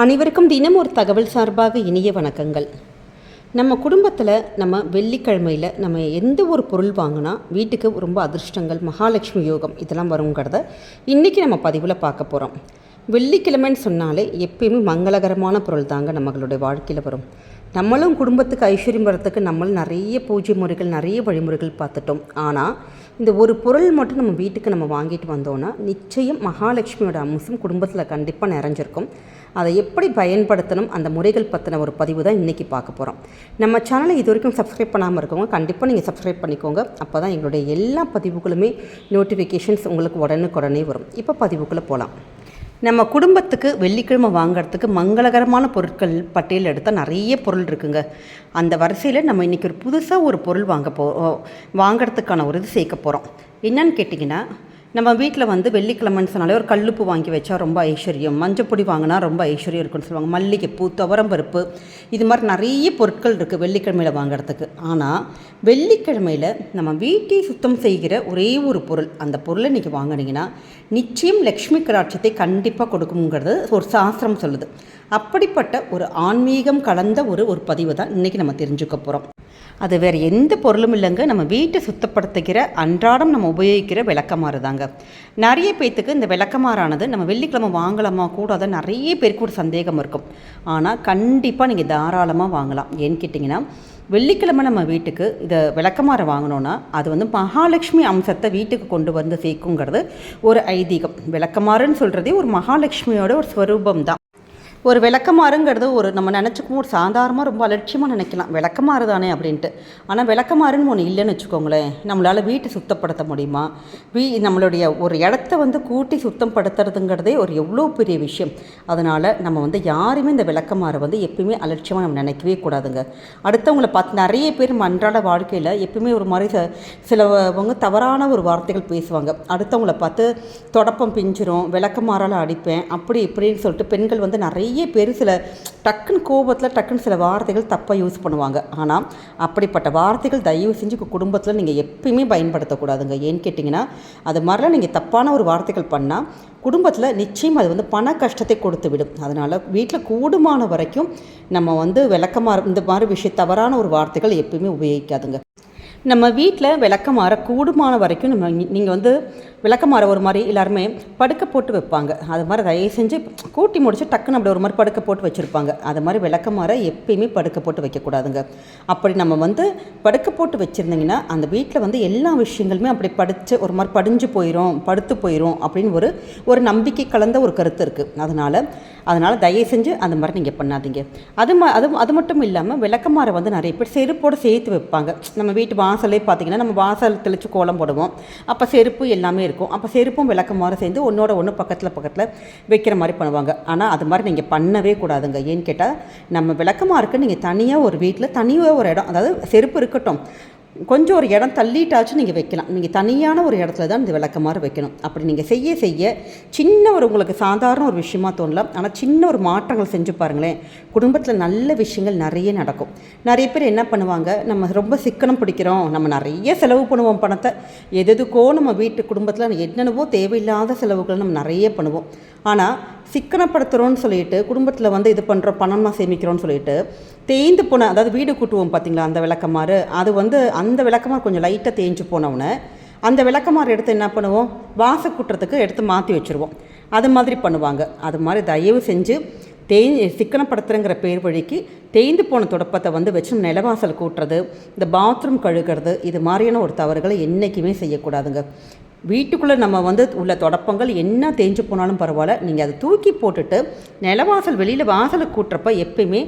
அனைவருக்கும் தினம் ஒரு தகவல் சார்பாக இனிய வணக்கங்கள். நம்ம குடும்பத்தில் நம்ம வெள்ளிக்கிழமையில் நம்ம எந்த ஒரு பொருள் வாங்கினா வீட்டுக்கு ரொம்ப அதிர்ஷ்டங்கள் மகாலட்சுமி யோகம் இதெல்லாம் வருங்கிறத இன்றைக்கி நம்ம பதிவில் பார்க்க போகிறோம் வெள்ளிக்கிழமைன்னு சொன்னாலே எப்பயுமே மங்களகரமான பொருள் தாங்க நம்மளுடைய வாழ்க்கையில் வரும். நம்மளும் குடும்பத்துக்கு ஐஸ்வர்யம் வரத்துக்கு நம்மளும் நிறைய பூஜை முறைகள் நிறைய வழிமுறைகள் பார்த்துட்டோம். ஆனால் இந்த ஒரு பொருள் மட்டும் நம்ம வீட்டுக்கு நம்ம வாங்கிட்டு வந்தோன்னா நிச்சயம் மகாலட்சுமியோட அம்சம் குடும்பத்தில் கண்டிப்பாக நிறைஞ்சிருக்கும். அதை எப்படி பயன்படுத்தணும்? அந்த முறைகள் பற்றின ஒரு பதிவு தான் இன்றைக்கி பார்க்க போகிறோம் நம்ம சேனலை இது வரைக்கும் சப்ஸ்கிரைப் பண்ணாமல் இருக்கவங்க கண்டிப்பாக நீங்கள் சப்ஸ்கிரைப் பண்ணிக்கோங்க. அப்போ தான் எங்களுடைய எல்லா பதிவுகளுமே நோட்டிஃபிகேஷன்ஸ் உங்களுக்கு உடனுக்குடனே வரும். இப்போ பதிவுக்குள்ளே போகலாம் நம்ம குடும்பத்துக்கு வெள்ளிக்கிழமை வாங்கிறதுக்கு மங்களகரமான பொருட்கள் பட்டியல் எடுத்தால் நிறைய பொருள் இருக்குங்க. அந்த வரிசையில் நம்ம இன்றைக்கி ஒரு புதுசாக ஒரு பொருள் வாங்க போ வாங்கிறதுக்கான ஒரு இது சேர்க்க போகிறோம் என்னன்னு கேட்டிங்கன்னா நம்ம வீட்டில் வந்து வெள்ளிக்கிழமைன்னு சொன்னாலே ஒரு கல்லுப்பு வாங்கி வச்சா ரொம்ப ஐஸ்வர்யம். மஞ்சப்பொடி வாங்கினா ரொம்ப ஐஸ்வர்யம் இருக்குன்னு சொல்லுவாங்க. மல்லிகைப்பூ துவரம்பருப்பு இது மாதிரி நிறைய பொருட்கள் இருக்குது வெள்ளிக்கிழமையில் வாங்குறதுக்கு. ஆனால் வெள்ளிக்கிழமையில் நம்ம வீட்டை சுத்தம் செய்கிற ஒரே ஒரு பொருள் அந்த பொருளை இன்றைக்கி வாங்கினீங்கன்னா நிச்சயம் லக்ஷ்மி கடாட்சத்தை கண்டிப்பாக கொடுக்குங்கிறது ஒரு சாஸ்திரம் சொல்லுது. அப்படிப்பட்ட ஒரு ஆன்மீகம் கலந்த ஒரு ஒரு பதிவு தான் இன்றைக்கி நம்ம தெரிஞ்சுக்க போகிறோம் அது வேறு எந்த பொருளும் இல்லைங்க. நம்ம வீட்டை சுத்தப்படுத்துகிற அன்றாடம் நம்ம உபயோகிக்கிற விளக்கமாறு தாங்க. நிறைய பேர்த்துக்கு இந்த விளக்கமாறானது நம்ம வெள்ளிக்கிழமை வாங்கலாமா கூடாத நிறைய பேருக்கு ஒரு சந்தேகம் இருக்கும். ஆனால் கண்டிப்பாக நீங்கள் தாராளமாக வாங்கலாம். ஏன்னு கேட்டிங்கன்னா வெள்ளிக்கிழமை நம்ம வீட்டுக்கு இதை விளக்கமாற வாங்கினோன்னா அது வந்து மகாலட்சுமி அம்சத்தை வீட்டுக்கு கொண்டு வந்து சேர்க்குங்கிறது ஒரு ஐதீகம். விளக்கமாறுன்னு சொல்கிறதே ஒரு மகாலட்சுமியோட ஒரு ஸ்வரூபம் தான் ஒரு விளக்கமாறுங்கிறது ஒரு நம்ம நினச்சிக்கும் ஒரு சாதாரணமாக ரொம்ப அலட்சியமாக நினைக்கலாம். விளக்கமாறு தானே அப்படின்ட்டு. ஆனால் விளக்கமாறுன்னு ஒன்று இல்லைன்னு வச்சுக்கோங்களேன். நம்மளால் வீட்டை சுத்தப்படுத்த முடியுமா? வீ நம்மளுடைய ஒரு இடத்த வந்து கூட்டி சுத்தம் படுத்துறதுங்கிறதே ஒரு எவ்வளோ பெரிய விஷயம். அதனால் நம்ம வந்து யாருமே இந்த விளக்கமாறு வந்து எப்பயுமே அலட்சியமாக நம்ம நினைக்கவே கூடாதுங்க. அடுத்தவங்கள பார்த்து நிறைய பேர் நம்ம அன்றாட வாழ்க்கையில் எப்பயுமே ஒரு மாதிரி சிலவங்க தவறான ஒரு வார்த்தைகள் பேசுவாங்க. அடுத்தவங்கள பார்த்து தொடப்பம் பிஞ்சிரும் விளக்கமாறால் அடிப்பேன் அப்படி இப்படின்னு சொல்லிட்டு பெண்கள் வந்து நிறைய நிறைய பேர் சில டக்குன்னு கோபத்தில் டக்குன்னு சில வார்த்தைகள் தப்பாக யூஸ் பண்ணுவாங்க. ஆனால் அப்படிப்பட்ட வார்த்தைகள் தயவு செஞ்சு குடும்பத்தில் நீங்கள் எப்பயுமே பயன்படுத்தக்கூடாதுங்க. ஏன்னு கேட்டிங்கன்னா அது மாதிரிலாம் நீங்கள் தப்பான ஒரு வார்த்தைகள் பண்ணால் குடும்பத்தில் நிச்சயம் அது வந்து பண கஷ்டத்தை கொடுத்து விடும். அதனால் வீட்டில் கூடுமான வரைக்கும் நம்ம வந்து விளக்கமாக இந்த மாதிரி விஷயம் தவறான ஒரு வார்த்தைகள் எப்பயுமே உபயோகிக்காதுங்க. நம்ம வீட்டில் விளக்கமாற கூடுமான வரைக்கும் நம்ம நீங்கள் வந்து விளக்கமாற ஒரு மாதிரி எல்லாருமே படுக்க போட்டு வைப்பாங்க. அது மாதிரி தயவு செஞ்சு கூட்டி முடிச்சு டக்குன்னு அப்படி ஒரு மாதிரி படுக்க போட்டு வச்சுருப்பாங்க. அது மாதிரி விளக்கமாற எப்பயுமே படுக்க போட்டு வைக்கக்கூடாதுங்க. அப்படி நம்ம வந்து படுக்க போட்டு வச்சுருந்தீங்கன்னா அந்த வீட்டில் வந்து எல்லா விஷயங்களுமே அப்படி படித்து ஒரு மாதிரி படிஞ்சு போயிடும் படுத்து போயிடும் அப்படின்னு ஒரு ஒரு நம்பிக்கை கலந்த ஒரு கருத்து இருக்குது அதனால் அதனால் தயவு செஞ்சு அந்த மாதிரி நீங்கள் பண்ணாதீங்க. அது ம அது அது மட்டும் இல்லாமல் விளக்கமாற வந்து நிறைய பேர் செருப்போடு சேர்த்து வைப்பாங்க. நம்ம வீட்டு வாசலே பார்த்திங்கன்னா நம்ம வாசல் தெளித்து கோலம் போடுவோம். அப்போ செருப்பு எல்லாமே இருக்கும். அப்போ செருப்பும் விளக்கமாற சேர்ந்து ஒன்றோட ஒன்று பக்கத்தில் பக்கத்தில் வைக்கிற மாதிரி பண்ணுவாங்க. ஆனால் அது மாதிரி நீங்கள் பண்ணவே கூடாதுங்க. ஏன்னு கேட்டால் நம்ம விளக்கமாக இருக்க நீங்கள் தனியாக ஒரு வீட்டில் தனியாக ஒரு இடம் அதாவது செருப்பு இருக்கட்டும். கொஞ்சம் ஒரு இடம் தள்ளிட்டாச்சும் நீங்கள் வைக்கலாம். நீங்கள் தனியான ஒரு இடத்துல தான் இந்த விளக்கமாறு வைக்கணும். அப்படி நீங்கள் செய்ய செய்ய சின்ன ஒரு உங்களுக்கு சாதாரண ஒரு விஷயமா தோணலாம். ஆனால் சின்ன ஒரு மாற்றங்கள் செஞ்சு பாருங்களேன். குடும்பத்தில் நல்ல விஷயங்கள் நிறைய நடக்கும். நிறைய பேர் என்ன பண்ணுவாங்க? நம்ம ரொம்ப சிக்கனம் பிடிக்கிறோம். நம்ம நிறைய செலவு பண்ணுவோம் பணத்தை. எதுக்கோ நம்ம வீட்டு குடும்பத்தில் என்னென்னவோ தேவையில்லாத செலவுகள் நம்ம நிறைய பண்ணுவோம். ஆனால் சிக்கனப்படுத்துகிறோன்னு சொல்லிட்டு குடும்பத்தில் வந்து இது பண்ணுறோம் பணமாக சேமிக்கிறோன்னு சொல்லிட்டு தேய்ந்து போன அதாவது வீடு கூட்டுவோம் பார்த்தீங்களா அந்த விளக்கமாறு அது வந்து அந்த விளக்கமாறு கொஞ்சம் லைட்டாக தேய்ஞ்சு போனவுடனே அந்த விளக்கமாறு எடுத்து என்ன பண்ணுவோம் வாச கூட்டுறதுக்கு எடுத்து மாற்றி வச்சுருவோம். அது மாதிரி பண்ணுவாங்க. அது மாதிரி தயவு செஞ்சு தேய் சிக்கனப்படுத்துறங்கிற பேர் வழிக்கு தேய்ந்து போன தொடப்பத்தை வந்து வச்சு நிலவாசல் கூட்டுறது இந்த பாத்ரூம் கழுகிறது இது மாதிரியான ஒரு தவறுகளை என்றைக்குமே செய்யக்கூடாதுங்க. வீட்டுக்குள்ளே நம்ம வந்து உள்ள தொடப்பங்கள் என்ன தேஞ்சு போனாலும் பரவாயில்ல. நீங்கள் அதை தூக்கி போட்டுட்டு நிலவாசல் வெளியில் வாசலை கூட்டுறப்ப எப்பயுமே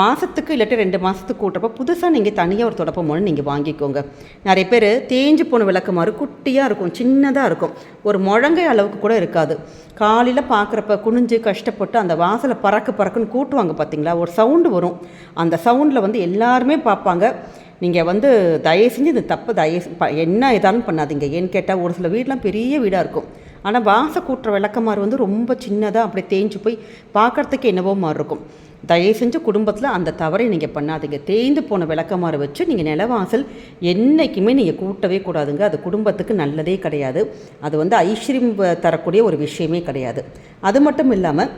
மாதத்துக்கு இல்லாட்டி ரெண்டு மாதத்துக்கு கூட்டுறப்ப புதுசாக நீங்கள் தனியாக ஒரு தொடப்பம் ஒன்று நீங்கள் வாங்கிக்கோங்க. நிறைய பேர் தேஞ்சு போன விளக்குமாறு குட்டியாக இருக்கும் சின்னதாக இருக்கும். ஒரு முழங்கை அளவுக்கு கூட இருக்காது. காலையில் பார்க்குறப்ப குனிஞ்சு கஷ்டப்பட்டு அந்த வாசலை பறக்கு பறக்குன்னு கூட்டுவாங்க பார்த்தீங்களா ஒரு சவுண்டு வரும். அந்த சவுண்டில் வந்து எல்லாருமே பார்ப்பாங்க. நீங்கள் வந்து தயவு செஞ்சு இந்த தப்பு தயவு ப என்ன இதாலும் பண்ணாதீங்க. ஏன்னு கேட்டால் ஒரு சில வீடெலாம் பெரிய வீடாக இருக்கும். ஆனால் வாச கூட்டுற விளக்கமாறு வந்து ரொம்ப சின்னதாக அப்படி தேஞ்சு போய் பார்க்குறதுக்கு என்னவோ மாதிரி இருக்கும். தயவு செஞ்சு குடும்பத்தில் அந்த தவறை நீங்கள் பண்ணாதீங்க. தேய்ந்து போன விளக்கமாறு வச்சு நீங்கள் நிலவாசல் என்றைக்குமே நீங்கள் கூட்டவே கூடாதுங்க. அது குடும்பத்துக்கு நல்லதே கிடையாது. அது வந்து ஐஸ்வர்யம் தரக்கூடிய ஒரு விஷயமே கிடையாது. அது மட்டும் இல்லாமல்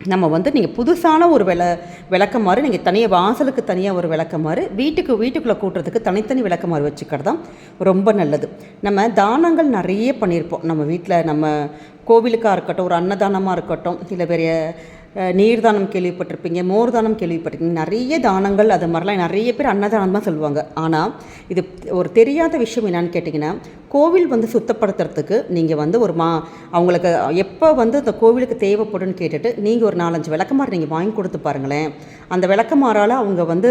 நம்ம வந்து நீங்கள் புதுசான ஒரு விள விளக்கமாறு நீங்கள் தனியாக வாசலுக்கு தனியாக ஒரு விளக்கமாறு வீட்டுக்கு வீட்டுக்குள்ளே கூட்டுறதுக்கு தனித்தனி விளக்கமாறு வச்சுக்கிறது தான் ரொம்ப நல்லது. நம்ம தானங்கள் நிறைய பண்ணியிருப்போம். நம்ம வீட்டில் நம்ம கோவிலுக்காக இருக்கட்டும் ஒரு அன்னதானமாக இருக்கட்டும் இல்லை பெரிய நீர்தானம் கேள்விப்பட்டிருப்பீங்க மோர் தானம் நிறைய தானங்கள் அது மாதிரிலாம் நிறைய பேர் அன்னதானம் தான் சொல்லுவாங்க. ஆனால் இது ஒரு தெரியாத விஷயம் என்னன்னு கேட்டிங்கன்னா கோவில் வந்து சுத்தப்படுத்துறதுக்கு நீங்கள் வந்து ஒரு மா அவங்களுக்கு எப்போ வந்து அந்த கோவிலுக்கு தேவைப்படும்னு கேட்டுட்டு நீங்கள் ஒரு நாலஞ்சு விளக்கமாறு நீங்கள் வாங்கி கொடுத்து பாருங்களேன். அந்த விளக்கமாறால் அவங்க வந்து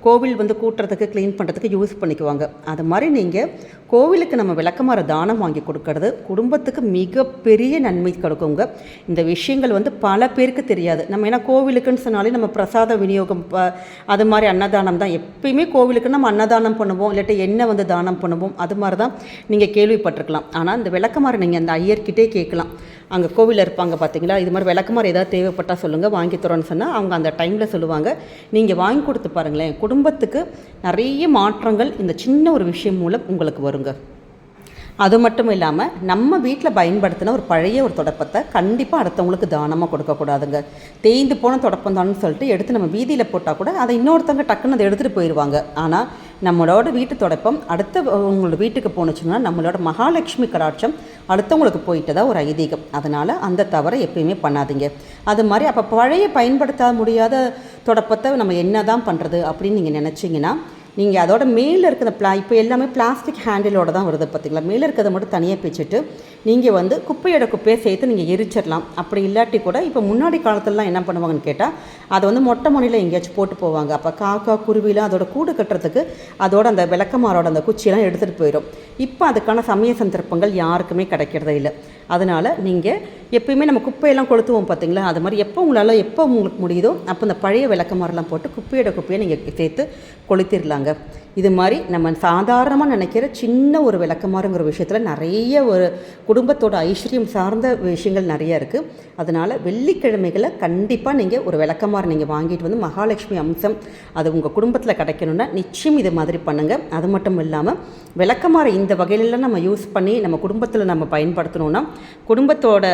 கோவில் வந்து கூட்டுறதுக்கு க்ளீன் பண்ணுறதுக்கு யூஸ் பண்ணிக்குவாங்க. அது மாதிரி நீங்கள் கோவிலுக்கு நம்ம விளக்கமாறு தானம் வாங்கி கொடுக்கறது குடும்பத்துக்கு மிகப்பெரிய நன்மை கொடுக்குங்க. இந்த விஷயங்கள் வந்து பல பேருக்கு தெரியாது. நம்ம ஏன்னா கோவிலுக்குன்னு சொன்னாலே நம்ம பிரசாத விநியோகம் ப- அது மாதிரி அன்னதானம் தான். எப்பயுமே கோவிலுக்கு நம்ம அன்னதானம் பண்ணுவோம். இல்லாட்டி எண்ணெய் வந்து தானம் பண்ணுவோம். அது மாதிரி தான் நீங்கள் கேள்விப்பட்டிருக்கலாம். ஆனால் இந்த விளக்கமாறு நீங்கள் அந்த ஐயர்கிட்டே கேட்கலாம். அங்கே கோவிலில் இருப்பாங்க பார்த்தீங்களா இது மாதிரி விளக்கமாறு ஏதாவது தேவைப்பட்டால் சொல்லுங்கள் வாங்கி தரோன்னு சொன்னால் அவங்க அந்த டைமில் சொல்லுவாங்க. நீங்கள் வாங்கி கொடுத்து பாருங்களேன் குடும்பத்துக்கு நிறைய மாற்றங்கள் இந்த சின்ன ஒரு விஷயம் மூலம் உங்களுக்கு வருங்க. அது மட்டும் இல்லாமல் நம்ம வீட்டில் பயன்படுத்தின ஒரு பழைய ஒரு தொடப்பத்தை கண்டிப்பாக அடுத்தவங்களுக்கு தானமாக கொடுக்கக்கூடாதுங்க தேய்ந்து போன தொடப்பம் தான்னு சொல்லிட்டு எடுத்து நம்ம வீதியில் போட்டால் கூட அதை இன்னொருத்தவங்க டக்குன்னு அதை எடுத்துகிட்டு போயிடுவாங்க ஆனால் நம்மளோட வீட்டு தொடப்பம் அடுத்த உங்களோட வீட்டுக்கு போணுச்சுன்னா நம்மளோட மகாலட்சுமி கடாட்சம் அடுத்தவங்களுக்கு போயிட்டு தான் ஒரு ஐதீகம். அதனால் அந்த தவறை எப்பயுமே பண்ணாதீங்க. அது மாதிரி அப்போ பழைய பயன்படுத்த முடியாத தொடப்பத்தை நம்ம என்ன தான் பண்ணுறது அப்படின்னு நீங்கள் நினச்சிங்கன்னா நீங்கள் அதோட மேலே இருக்கிற பிளா இப்போ எல்லாமே பிளாஸ்டிக் ஹேண்டிலோட தான் வருது பார்த்தீங்களா மேலே இருக்கிறத மட்டும் தனியாக பிச்சுட்டு நீங்கள் வந்து குப்பையோட குப்பையை சேர்த்து நீங்கள் எரிச்சிடலாம். அப்படி இல்லாட்டி கூட இப்போ முன்னாடி காலத்துலலாம் என்ன பண்ணுவாங்கன்னு கேட்டால் அதை வந்து மொட்டை மணியில் எங்கேயாச்சும் போட்டு போவாங்க. அப்போ காக்கா குருவிலாம் அதோட கூடு கட்டுறதுக்கு அதோட அந்த விளக்கமாரோட அந்த குச்சியெல்லாம் எடுத்துகிட்டு போயிடும். இப்போ அதுக்கான சமய சந்தர்ப்பங்கள் யாருக்குமே கிடைக்கிறதே இல்லை. அதனால் நீங்கள் எப்பயுமே நம்ம குப்பையெல்லாம் கொளுத்துவோம் பார்த்தீங்களா அது மாதிரி எப்போ உங்களால் எப்போ உங்களுக்கு முடியுதோ அப்போ இந்த பழைய விளக்கமாரெல்லாம் போட்டு குப்பையோட குப்பையை நீங்கள் சேர்த்து கொளுத்திடலாங்க இது மாதிரி நம்ம சாதாரணமாக நினைக்கிற சின்ன ஒரு விளக்கமாறுங்கிற விஷயத்தில் நிறைய ஒரு குடும்பத்தோட ஐஸ்வர்யம் சார்ந்த விஷயங்கள் நிறைய இருக்குது அதனால் வெள்ளிக்கிழமைகளை கண்டிப்பாக நீங்கள் ஒரு விளக்கமாறு நீங்கள் வாங்கிட்டு வந்து மகாலட்சுமி அம்சம் அது உங்கள் குடும்பத்தில் கிடைக்கணும்னா நிச்சயம் இது மாதிரி பண்ணுங்கள் அது மட்டும் இல்லாமல் விளக்கமாறு இந்த வகையிலலாம் நம்ம யூஸ் பண்ணி நம்ம குடும்பத்தில் நம்ம பயன்படுத்தணும்னா குடும்பத்தோட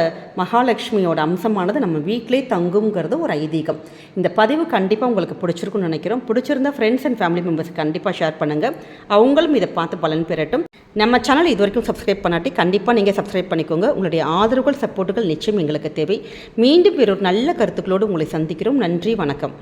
மகாலட்சுமியோட அம்சமானது நம்ம வீட்டிலே தங்குங்கிறது ஒரு ஐதீகம். இந்த பதிவு கண்டிப்பாக உங்களுக்கு பிடிச்சிருக்கும்னு நினைக்கிறோம். பிடிச்சிருந்தா ஃப்ரெண்ட்ஸ் அண்ட் ஃபேமிலி மெம்பர்ஸ் கண்டிப்பாக ஷேர் பண்ணுங்கள் அவங்களும் இதை பார்த்து பலன் பெறட்டும். நம்ம சேனல் இது வரைக்கும் சப்ஸ்கிரைப் பண்ணாட்டி கண்டிப்பாக நீங்கள் சப்ஸ்கிரைப் பண்ணிக்கோங்க. உங்களுடைய ஆதரவுகள் சப்போர்ட்டுகள் நிச்சயம் எங்களுக்கு தேவை. மீண்டும் வேறொரு நல்ல கருத்துக்களோடு உங்களை சந்திக்கிறோம். நன்றி வணக்கம்.